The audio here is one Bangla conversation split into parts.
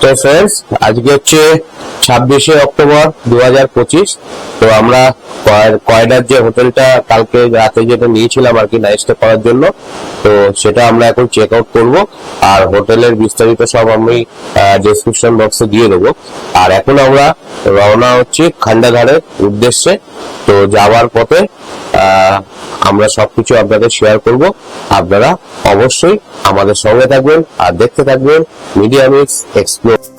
তো ফ্রেন্ডস আজকে হচ্ছে ছাব্বিশে অক্টোবর দু হাজার পঁচিশ। তো আমরা কয়- কয়ডার যে হোটেলটা কালকে রাতে যেটা নিয়েছিলাম আর কি নাইট স্টে করার জন্য, তো সেটা আমরা এখন চেক আউট করব। আর হোটেলের বিস্তারিত সব আমি ডেসক্রিপশন বক্সে দিয়ে দেবো। আর এখন আমরা রওনা হচ্ছি খান্ডাঘাড়ের উদ্দেশ্যে। তো যাওয়ার পথে আমরা সবকিছু আপনাদের শেয়ার করব। আপনারা অবশ্যই আমাদের সঙ্গে থাকবেন আর দেখতে থাকবেন মিডিয়া মিক্স এক্সপ্লোর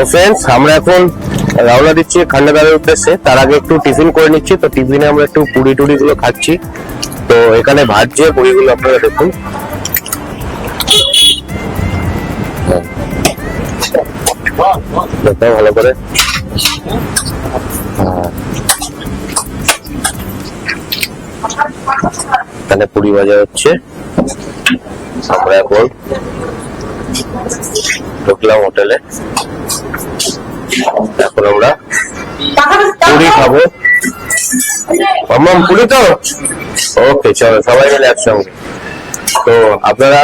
তো ফ্রেন্ডস আমরা এখন রওনা দিচ্ছি খান্ডাদারের উদ্দেশ্যে। তার আগে একটু টিফিন করে নিচ্ছি। তো টিফিনে আমরা একটু পুরি টুরি গুলো খাচ্ছি। তো এখানে ভাজছে পুরিগুলো, আপনারা দেখুন। হ্যাঁ। ভালো করে। হ্যাঁ। এখানে পুরি ভাজা হচ্ছে। আমরা এখন ঢুকলাম হোটেলে। আমরা পুরি খাব। মাম্মাম পুরি তো? ওকে চলো সবাই মিলে একসঙ্গে। তো আপনারা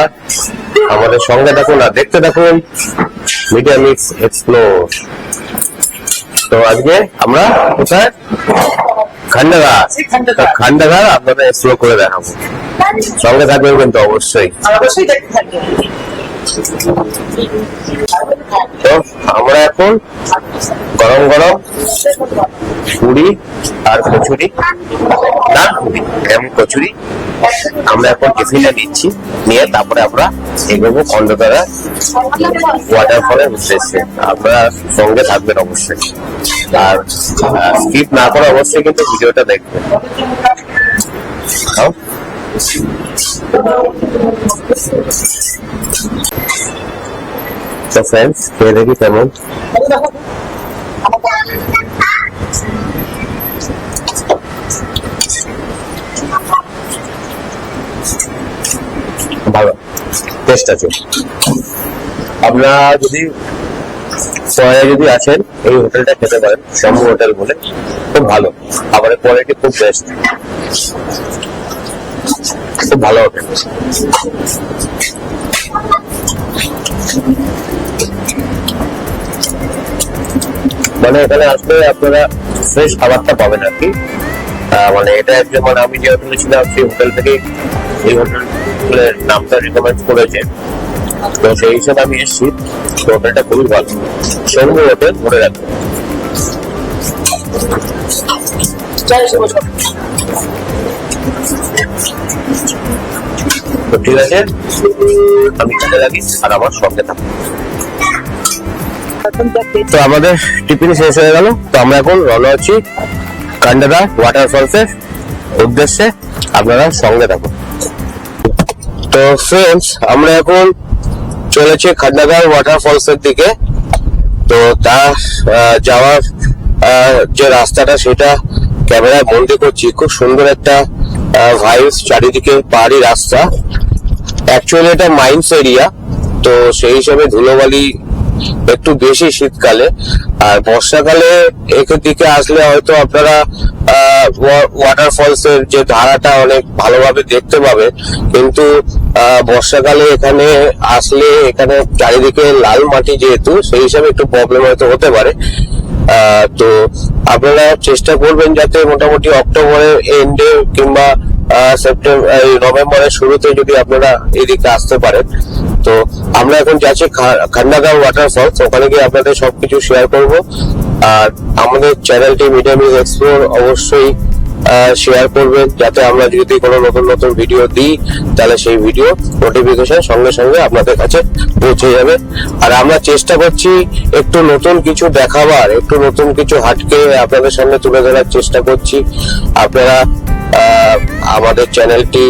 আমাদের সঙ্গে থাকুন আর দেখতে থাকুন মিডিয়া মিক্স এক্সপ্লোর। তো আজকে আমরা কোথায়? খান্ডাঘাট। তো খান্ডাঘাট আপনাদের এক্সপ্লোর করে দেখাবো। সঙ্গে থাকবেন কিন্তু অবশ্যই। অবশ্যই তো আমরা এখন গরম গরম পুরি আর কচুরি না পুরি এমন কচুরি? আমরা এখন টিফিনে নিচ্ছি, নিয়ে তারপরে আমরা এগোবো খন্ডতারা ওয়াটারফলের উদ্দেশ্যে। আপনারা সঙ্গে থাকবেন অবশ্যই। আর স্কিপ না করে অবশ্যই কিন্তু ভিডিওটা দেখবেন। তো ফ্রেন্ডস খেয়ে দেখি কেমন? ভালো। টেস্ট আছে। আপনারা যদি শহরে যদি আছেন, এই হোটেলটা খেতে পারেন, শম্ভু হোটেল বলে, খুব ভালো। খাবারের কোয়ালিটি খুব বেস্ট খুব ভালো হোটেল মানে এখানে আসলে আপনারা ফ্রেশ খাবারটা পাবেন আর কি। মানে এটা একজন মানে আমি যে হোটেলে ছিলাম, সেই হোটেল থেকে এই হোটেলের নামটা রিকমেন্ড করেছে। তো সেই হিসাবে আমি এসেছি। তো হোটেলটা খুবই ভালো। সঙ্গে হোটেল মনে রাখবেন তো ঠিক আছে। আমি লাগি আর আমার সঙ্গে তো আমাদের টিফিন শেষ হয়ে গেল। তো আমরা এখন রওনা হচ্ছি কান্ডাদা ওয়াটারফলসের উদ্দেশ্যে। আপনারা সঙ্গে থাকুন। তো ফ্রেন্ডস আমরা এখন চলেছি দিকে। তো আহ, যাওয়ার যে রাস্তাটা সেটা ক্যামেরায় বন্দি করছি। খুব সুন্দর একটা ভাইবস চারিদিকে পাহাড়ি রাস্তা। অ্যাকচুয়ালি এটা মাইন্স এরিয়া তো সেই হিসাবে ধুলোবালি একটু বেশি শীতকালে। আর বর্ষাকালে এখান দিকে আসলে হয়তো আপনারা ওয়াটারফলস এর যে ধারাটা অনেক ভালোভাবে দেখতে পাবেন কিন্তু বর্ষাকালে এখানে আসলে এখানে চারিদিকে লাল মাটি যেহেতু, সেই হিসাবে একটু প্রবলেম হয়তো হতে পারে। তো আপনারা চেষ্টা করবেন যাতে মোটামুটি অক্টোবরের এন্ডে কিংবা সেপ্টেম্বর নভেম্বরের শুরুতে যদি আপনারা এদিকে আসতে পারেন। তো আমরা এখন যাচ্ছি খান্ডাগাঁও ওয়াটারফলস ওখানে গিয়ে আপনাদের সবকিছু শেয়ার করব। আর আমাদের চ্যানেলটি মিডিয়া মিউজ এক্সপ্লোর অবশ্যই শেয়ার করবেন যাতে আমরা যদি কোনো নতুন নতুন ভিডিও দিই, তাহলে সেই ভিডিও নোটিফিকেশন সঙ্গে সঙ্গে আপনাদের কাছে পৌঁছে যাবে। আর আমরা চেষ্টা করছি একটু নতুন কিছু দেখাবার, একটু নতুন কিছু হাটকে আপনাদের সামনে তুলে ধরার চেষ্টা করছি। আপনারা আমাদের চ্যানেলটি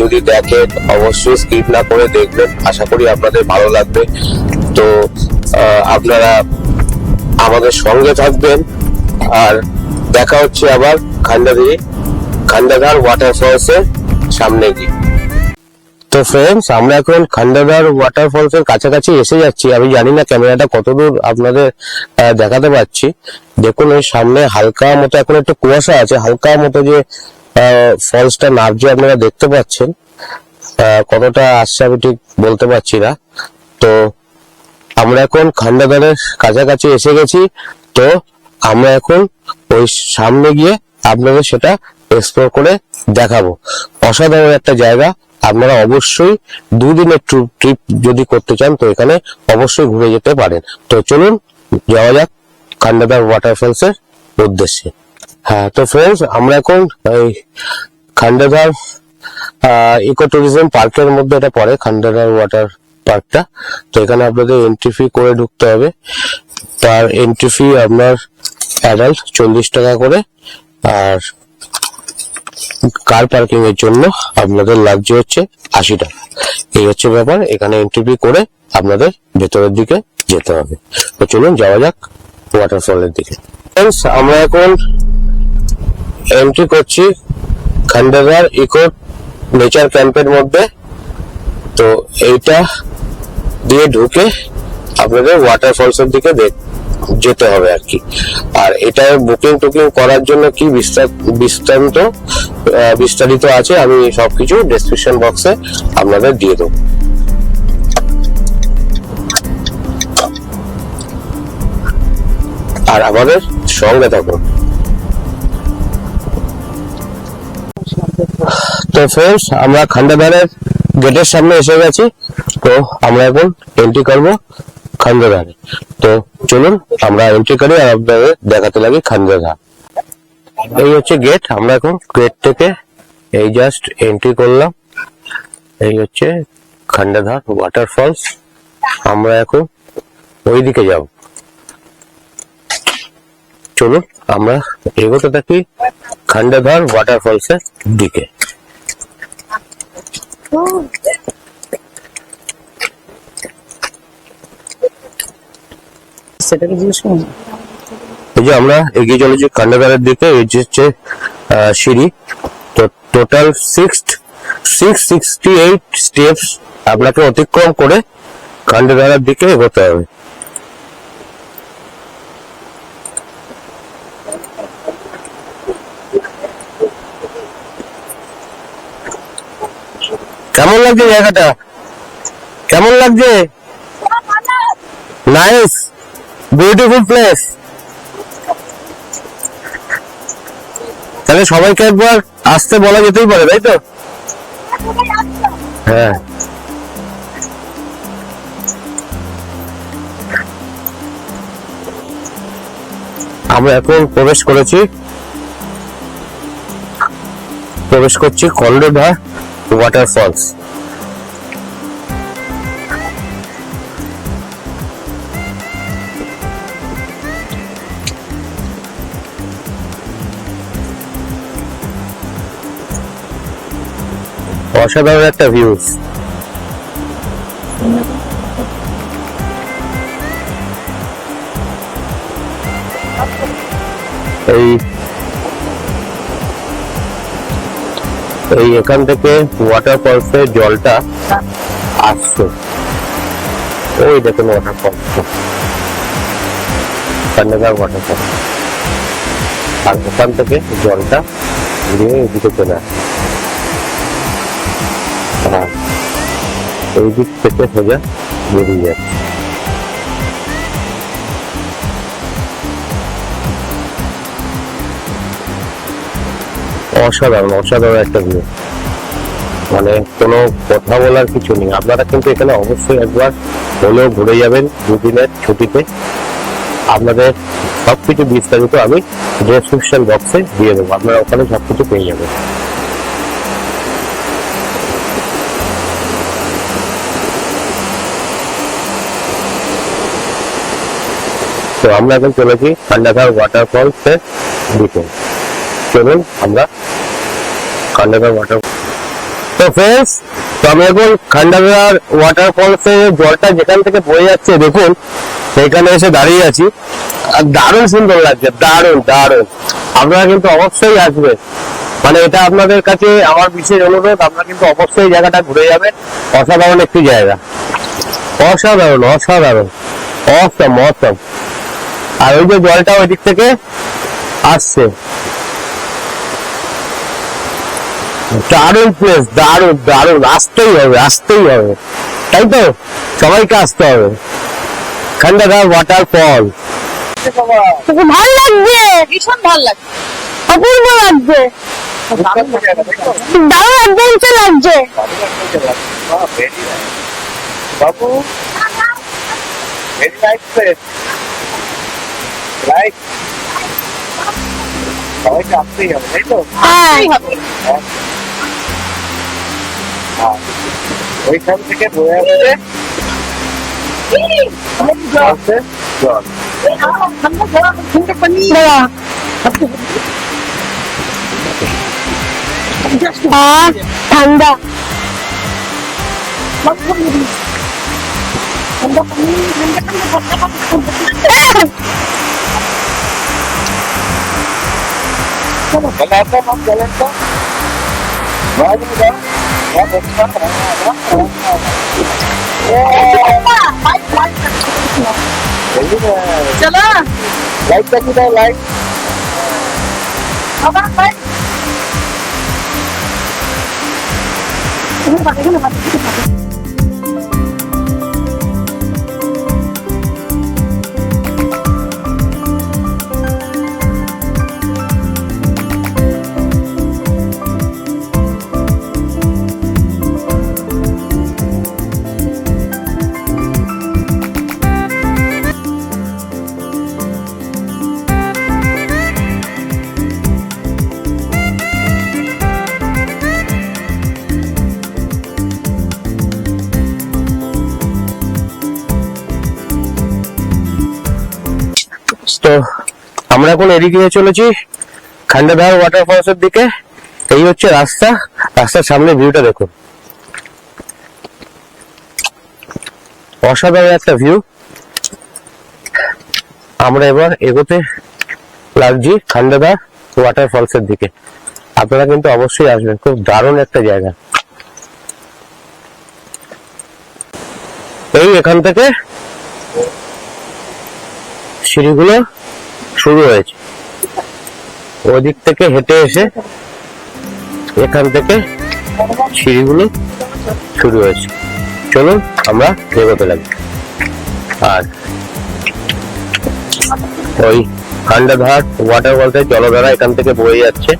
যদি দেখেন, অবশ্যই স্কিপ না করে দেখবেন। আশা করি আপনাদের ভালো লাগবে। তো আপনারা আমাদের সঙ্গে থাকবেন। আর দেখা হচ্ছে আবার খান্ডাধার ওয়াটারফলস এর সামনে গিয়ে। তো ফ্রেন্ডস আমরা এখন খান্ডাধার ওয়াটারফলস এর কাছাকাছি এসে যাচ্ছি। আমি জানি না ক্যামেরাটা কতদূর আপনাদের দেখাতে পারছি দেখুন, এই সামনে হালকা মতো এখন একটু কুয়াশা আছে। হালকা মতো যে ফলসটা নামছে আপনারা দেখতে পাচ্ছেন কতটা আসছে আমি ঠিক বলতে পারছি না। তো আমরা এখন খান্ডাদারের কাছাকাছি এসে গেছি। তো আমরা এখন ওই সামনে গিয়ে আপনাদের সেটা এক্সপ্লোর করে দেখাবো। অসাধারণ একটা জায়গা। আপনারা অবশ্যই দুদিনের ট্রিপ যদি করতে চান, তো এখানে অবশ্যই ঘুরে যেতে পারেন। তো চলুন, যাওয়া যাক খান্ডাদার ওয়াটারফলস এর উদ্দেশ্যে। হ্যাঁ তো ফ্রেন্ডস আমরা এখন এই খান্ডাধার ইকো ট্যুরিজম পার্কের মধ্যে এটা পড়ে খান্ডাধার ওয়াটার পার্কটা তো এখানে আপনাদের এন্ট্রি ফি করে ঢুকতে হবে। তার এন্ট্রি ফি আপনার অ্যাডাল্ট, চল্লিশ টাকা করে। আর কার পার্কিং এর জন্য আপনাদের লাগছে হচ্ছে আশি টাকা। এই হচ্ছে ব্যাপার, এখানে এন্ট্রি করে আপনাদের ভেতরের দিকে যেতে হবে। তো চলুন, যাওয়া যাক ওয়াটারফলের দিকে। আমরা এখন এন্ট্রি করছি খান্ডাগার ইকো নেচার ক্যাম্পের মধ্যে। তো এইটা দিয়ে ঢুকে আপনাদের ওয়াটারফলস এর দিকে দেখ- যেতে হবে আর কি। আর এটা বুকিং টুকিং করার জন্য কি বিস্তার বিস্তারিত বিস্তারিত আছে, আমি সবকিছু ডেসক্রিপশন বক্সে আপনাদের দিয়ে দেবো। আর আমাদের সঙ্গে থাকুন। তো ফ্রেন্ডস আমরা খান্ডাদারের গেটের সামনে এসে গেছি। তো আমরা এখন এন্ট্রি করব। খান্ডাদারে তো চলুন, আমরা এন্ট্রি করি আর আপনাদের দেখাতে লাগি খান্ডাদার এই হচ্ছে গেট আমরা এখন গেট থেকে এই জাস্ট এন্ট্রি করলাম। এই হচ্ছে খান্ডাধার ওয়াটারফলস আমরা এখন ওই দিকে যাব। চলুন, আমরা এগোতে থাকি খান্ডাধার ওয়াটারফলস এর দিকে। সেটাকে জিজ্ঞেস করুন। এই যে আমরা এগিয়ে চলেছি খান্ডাধারের দিকে এই যে হচ্ছে সিঁড়ি। তো total six six sixty eight steps আপনাকে অতিক্রম করে খান্ডাধারের দিকে এগোতে হবে। কেমন লাগছে জায়গাটা? কেমন লাগছে? নাইস বিউটিফুল প্লেস তাহলে সবাইকে একবার আসতে বলা যেতেই পারে, তাই তো? হ্যাঁ। আমরা এখন প্রবেশ করেছি। প্রবেশ করছি কন্ডোধা ওয়াটারফলস অসাধারণ একটা ভিউজ এই এই এখান থেকে ওয়াটারফলস এর জলটা আসছে। ওই দেখুন ওয়াটারফলস কন্যাদার ওয়াটারফল আর ওখান থেকে জলটা ঘুরিয়ে এদিকে চলে আসে আর এই দিক থেকে সোজা বেরিয়ে যাচ্ছে। অসাধারণ অসাধারণ একটা ভিউ মানে কোনো কথা বলার কিছু নেই। আপনারা কিন্তু এখানে অবশ্যই একবার হলেও ঘুরে যাবেন দুদিনের ছুটিতে। আপনাদের সবকিছু বিস্তারিত আমি ডেসক্রিপশন বক্সে দিয়ে দেবো। আপনারা ওখানে সবকিছু পেয়ে যাবেন। তো আমরা এখন চলেছি খান্ডাঘাট ওয়াটারফলস এর দিকে চলুন আমরা খান্ডাঘাট ওয়াটার তো ফ্রেন্ডস তো আমি এখন খান্ডাঘাট ওয়াটারফলস এর জলটা যেখান থেকে বয়ে যাচ্ছে, দেখুন, সেইখানে এসে দাঁড়িয়ে আছি। আর দারুণ সুন্দর লাগছে, দারুণ দারুণ। আপনারা কিন্তু অবশ্যই আসবেন। মানে এটা আপনাদের কাছে আমার বিশেষ অনুরোধ, আপনারা কিন্তু অবশ্যই জায়গাটা ঘুরে যাবেন। অসাধারণ একটি জায়গা। অসাধারণ অসাধারণ। অসম অসম আর ওই যে জলটা ওই দিক থেকে আসছে। দারুণ প্লেস দারুণ দারুণ। আসতেই হবে আসতেই হবে। তাই তো? সবাইকে আসতে হবে। খান্ডাঘাট ওয়াটারফল বাবা ভালো লাগছে? ভীষণ ভালো লাগছে। অপূর্ব লাগছে। দারুণ জায়গা, দেখো। দারুণ অ্যাডভেঞ্চার লাগছে দারুণ একটা জায়গা। বাহ, very nice. বাবু ভেরি নাইস প্লেস রাইট সবাইকে আসতেই হবে তাই তো হ্যাঁ হ্যাঁ। হ্যাঁ। ওইখান থেকে বয়ে Kenapa mau jalan kok? Maju dong. Ya, kita keren ada. cái like कर दो लाइक अब भाई ini pakai ini pakai এখন এদিকে চলেছি খান্ডাধার ওয়াটারফলস এর দিকে। এই হচ্ছে রাস্তা। রাস্তার সামনে ভিউটা দেখুন। অসাধারণ একটা ভিউ আমরা এবার এগোতে লাগছি খান্ডাধার ওয়াটারফলস এর দিকে। আপনারা কিন্তু অবশ্যই আসবেন। খুব দারুণ একটা জায়গা। এই এখান থেকে সিঁড়িগুলো শুরু হয়েছে। ওদিক থেকে হেঁটে এসে এখান থেকে সিঁড়িগুলো শুরু হয়েছে। চলুন আমরা এগোতে লাগি। আর ওই খান্ডাধার ওয়াটার বলতে জলধারা এখান থেকে বয়ে যাচ্ছে।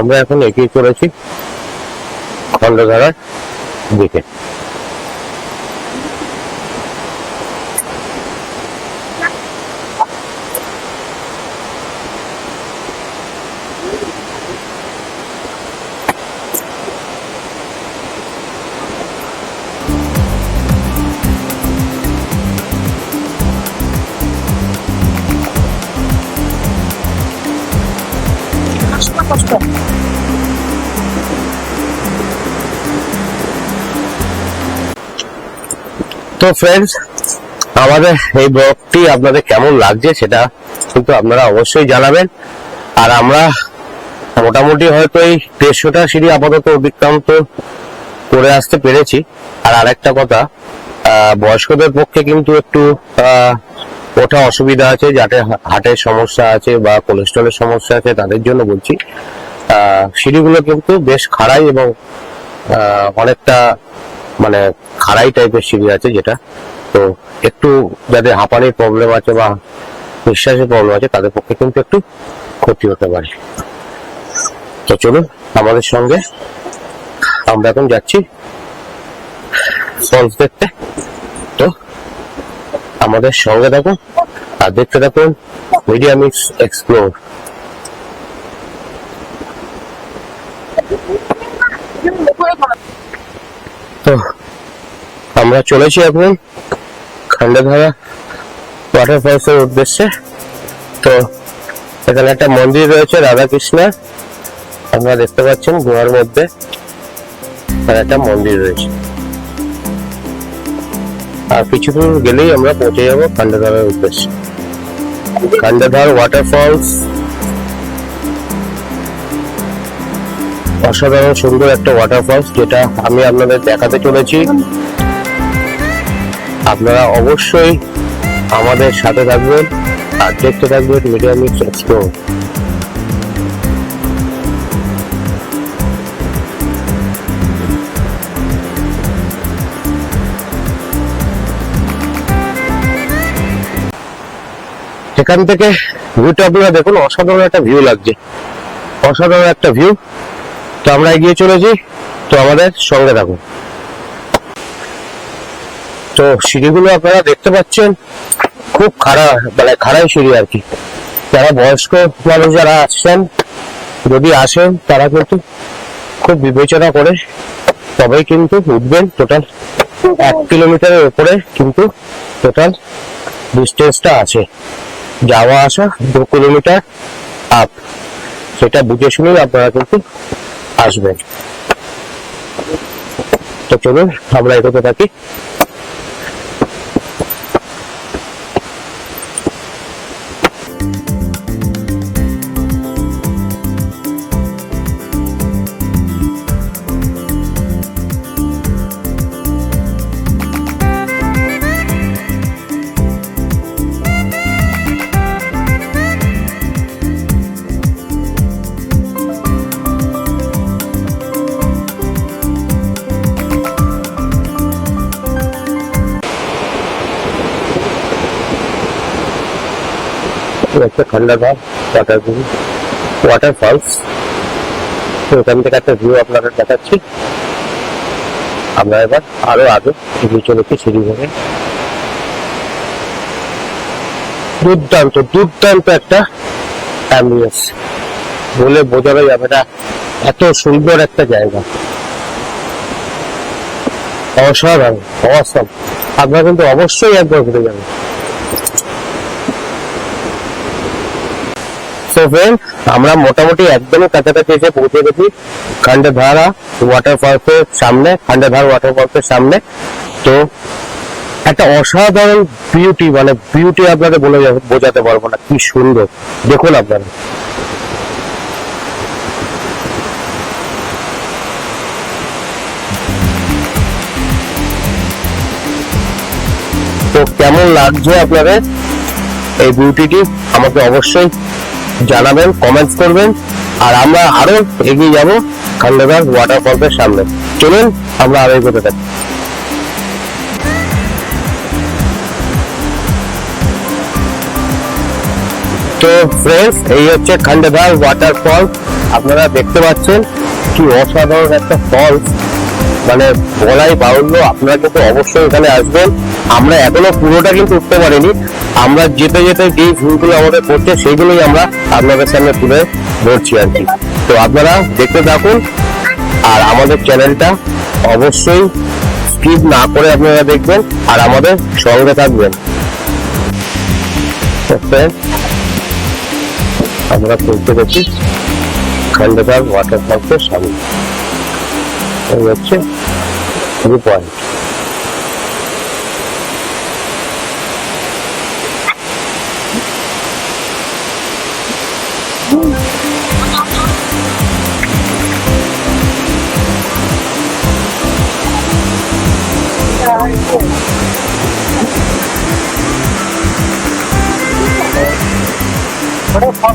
আমরা এখন এগিয়ে চলেছি খন্ডধারার দিকে। তো ফ্রেন্ডস আমাদের এই ব্লগটি আপনাদের কেমন লাগছে সেটা কিন্তু আপনারা অবশ্যই জানাবেন। আর আমরা মোটামুটি হয়তো এই দেড়শোটা সিঁড়ি আপাতত অতিক্রান্ত করে আসতে পেরেছি। আর আরেকটা কথা বয়স্কদের পক্ষে কিন্তু একটু ওঠা অসুবিধা আছে, যাতে হার্টের সমস্যা আছে বা কোলেস্ট্রলের সমস্যা আছে তাদের জন্য বলছি। সিঁড়িগুলো কিন্তু বেশ খাড়াই এবং অনেকটা মানে খাড়াই টাইপের সিঁড়ি আছে যেটা। তো একটু যাদের হাঁপানির প্রবলেম আছে বা নিঃশ্বাসের প্রবলেম আছে, তাদের পক্ষে কিন্তু একটু ক্ষতি হতে পারে। তো চলুন, আমাদের সঙ্গে আমরা এখন যাচ্ছি ফলস দেখতে। তো আমাদের সঙ্গে থাকুন আর দেখতে থাকুন মিডিয়া মিক্স এক্সপ্লোর তো আমরা চলেছি এখন খান্ডাধারা ওয়াটারফলস এর উদ্দেশ্যে। তো এখানে একটা মন্দির রয়েছে রাধাকৃষ্ণের আপনারা দেখতে পাচ্ছেন গুহার মধ্যে আর একটা মন্দির রয়েছে। আর কিছু দূর গেলেই আমরা পৌঁছে যাব খান্ডাধারের উদ্দেশ্যে। খান্ডাধার ওয়াটারফলস অসাধারণ সুন্দর একটা ওয়াটারফলস যেটা আমি আপনাদের দেখাতে চলেছি। আপনারা অবশ্যই আমাদের সাথে থাকবেন আর দেখতে থাকবেন মিডিয়া মিক্স এক্সপ্লোর এখান থেকে ভিউটা আপনারা দেখুন, অসাধারণ একটা ভিউ লাগছে। অসাধারণ একটা ভিউ তো আমরা এগিয়ে চলেছি। তো আমাদের সঙ্গে থাকুন। তো সিঁড়িগুলো আপনারা দেখতে পাচ্ছেন, খুব খাড়া মানে খাড়াই সিঁড়ি আর কি। যারা বয়স্ক মানুষ যারা আসছেন, যদি আসেন, তারা কিন্তু খুব বিবেচনা করে তবেই কিন্তু উঠবেন টোটাল এক কিলোমিটারের উপরে কিন্তু টোটাল ডিস্টেন্সটা আছে। যাওয়া আসা দু কিলোমিটার আপ সেটা বুঝে শুনেই আপনারা কিন্তু আসবেন তো চলুন আমরা এগোতে থাকি। একটা খন্ডাঘর ওয়াটার ওয়াটার ফলস তো এখান থেকে একটা ভিউ আপনাদের দেখাচ্ছি। আমরা এবার আরও আগে এগিয়ে চলেছি সিঁড়ি ভেঙে। দুর্দান্ত দুর্দান্ত একটা অ্যাম্বিয়েন্স বলে বোঝানো যাবে না, এত সুন্দর একটা জায়গা। অসাধারণ অসম আপনারা কিন্তু অবশ্যই একবার ঘুরে যাবেন। তো ফ্রেন্ড আমরা মোটামুটি একদমই কাছাকাছি এসে পৌঁছে গেছি খান্ডাধারা ওয়াটারফলসের সামনে খান্ডাধার ওয়াটারফলসের সামনে। তো একটা অসাধারণ বিউটি মানে বিউটি আপনাদের বলে বোঝাতে পারব না, কি সুন্দর। দেখুন আপনারা। তো কেমন লাগছে আপনাদের এই বিউটিটি আমাকে অবশ্যই জানাবেন কমেন্টস করবেন, আর আমরা আরও এগিয়ে যাব খান্ডাদার ওয়াটারফলসের সামনে। চলুন, আমরা আরও এগোতে থাকি। তো ফ্রেন্ডস এই হচ্ছে খান্ডাধার ওয়াটারফল আপনারা দেখতে পাচ্ছেন কি অসাধারণ একটা ফলস মানে বলাই বাহুল্য, আপনারা কিন্তু অবশ্যই এখানে আসবেন। আমরা এখনও পুরোটা কিন্তু উঠতে পারিনি। আমরা যেতে যেতে যেই ভিউগুলো আমাদের পড়ছে সেইগুলোই আমরা আপনাদের সামনে তুলে ধরছি আর কি। তো আপনারা দেখতে থাকুন, আর আমাদের চ্যানেলটা অবশ্যই স্কিপ না করে আপনারা দেখবেন, আর আমাদের সঙ্গে থাকবেন। আমরা পৌঁছে গেছি খন্ডকার ওয়াটার পার্কের সামনে। এই হচ্ছে পয়েন্ট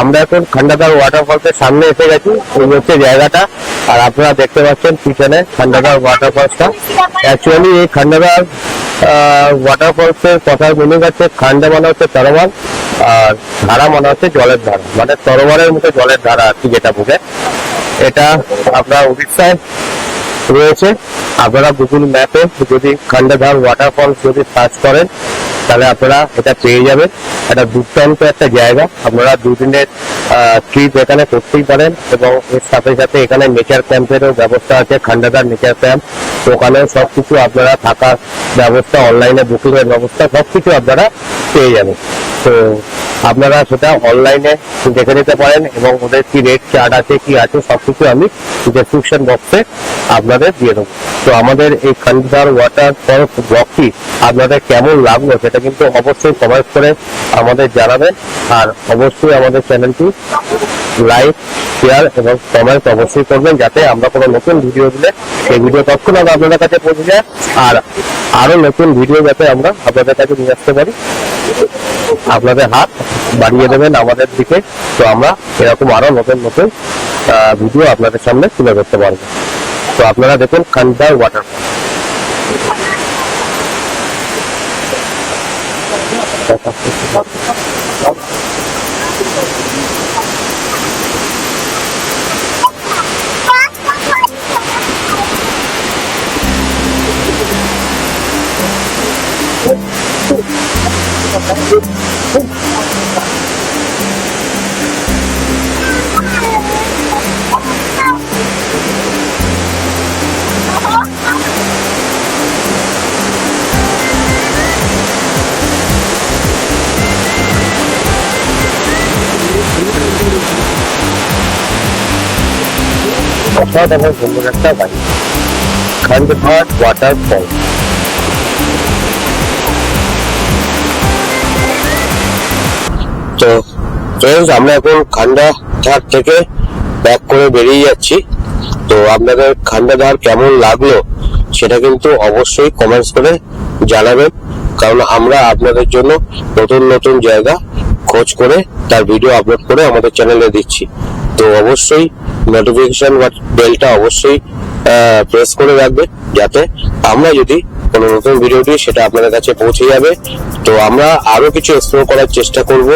আমরা এখন খান্ডাদার ওয়াটারফলসের সামনে এসে গেছি। এই হচ্ছে জায়গাটা। আর আপনারা দেখতে পাচ্ছেন পিছনে খান্ডাদার ওয়াটারফলসটা অ্যাকচুয়ালি এই খান্ডাদার ওয়াটারফলসের কথার মিনিং হচ্ছে খান্ডা মানে হচ্ছে তরোয়াল আর ধারা মানে হচ্ছে জলের ধারা। মানে তরোয়ালের মতো জলের ধারা আর কি যেটা বুঝে। এটা আপনার উড়িষ্যায় রয়েছে। আপনারা গুগল ম্যাপে যদি খান্ডাধার ওয়াটারফল যদি সার্চ করেন তাহলে আপনারা এটা পেয়ে যাবেন। এটা দুর্দান্ত একটা জায়গা। আপনারা দুদিনের ট্রিপ এখানে করতেই পারেন এবং এর সাথে সাথে এখানে নেচার ক্যাম্পেরও ব্যবস্থা আছে খান্ডাধার নেচার ক্যাম্প ওখানেও সব কিছু আপনারা থাকার ব্যবস্থা অনলাইনে বুকিং এর ব্যবস্থা, সবকিছু আপনারা পেয়ে যাবেন। তো আপনারা সেটা অনলাইনে দেখে নিতে পারেন এবং ওদের কি রেট চার্ট আছে, কি আছে সব কিছু আমি ডেসক্রিপশন বক্সে আপনাদের দিয়ে দেবো। তো আমাদের এই খান্ডার ওয়াটার ফলস ব্লকটি আপনাদের কেমন লাগল সেটা কিন্তু অবশ্যই কমেন্ট করে আমাদের জানাবেন। আর অবশ্যই আমাদের চ্যানেলটি লাইক শেয়ার এবং কমেন্ট অবশ্যই করবেন যাতে আমরা কোনো নতুন ভিডিও দিলে সেই ভিডিও তৎক্ষণাৎ আপনাদের কাছে পৌঁছে যায়। আর আরও নতুন ভিডিও যাতে আমরা আপনাদের কাছে নিয়ে আসতে পারি, আপনাদের হাত বাড়িয়ে দেবেন আমাদের দিকে। তো আমরা এরকম আরও নতুন নতুন ভিডিও আপনাদের সামনে তুলে ধরতে পারব। তো আপনারা দেখুন খান্ডার ওয়াটার অসাধারণ সুন্দর একটা বাড়ি খান্ডঘাট ওয়াটার ফল তো ফ্রেন্ডস আমরা এখন খান্ডাধার থেকে ব্যাক করে বেরিয়ে যাচ্ছি। তো আপনাদের খান্ডাধার কেমন লাগল সেটা কিন্তু অবশ্যই কমেন্টস করে জানাবেন। কারণ আমরা আপনাদের জন্য নতুন নতুন জায়গা খোঁজ করে তার ভিডিও আপলোড করে আমাদের চ্যানেলে দিচ্ছি। তো অবশ্যই নোটিফিকেশন বা বেলটা অবশ্যই প্রেস করে রাখবে, যাতে আমরা যদি কোনো নতুন ভিডিও দিই সেটা আপনাদের কাছে পৌঁছে যাবে। তো আমরা আরও কিছু এক্সপ্লোর করার চেষ্টা করব,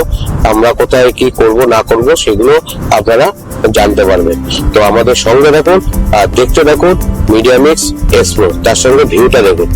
আমরা কোথায় কি করব, না করব, সেগুলো আপনারা জানতে পারবেন। তো আমাদের সঙ্গে দেখুন আর দেখতে দেখুন মিডিয়া মিক্স এক্সপ্লোর তার সঙ্গে ভিউটা দেখুন।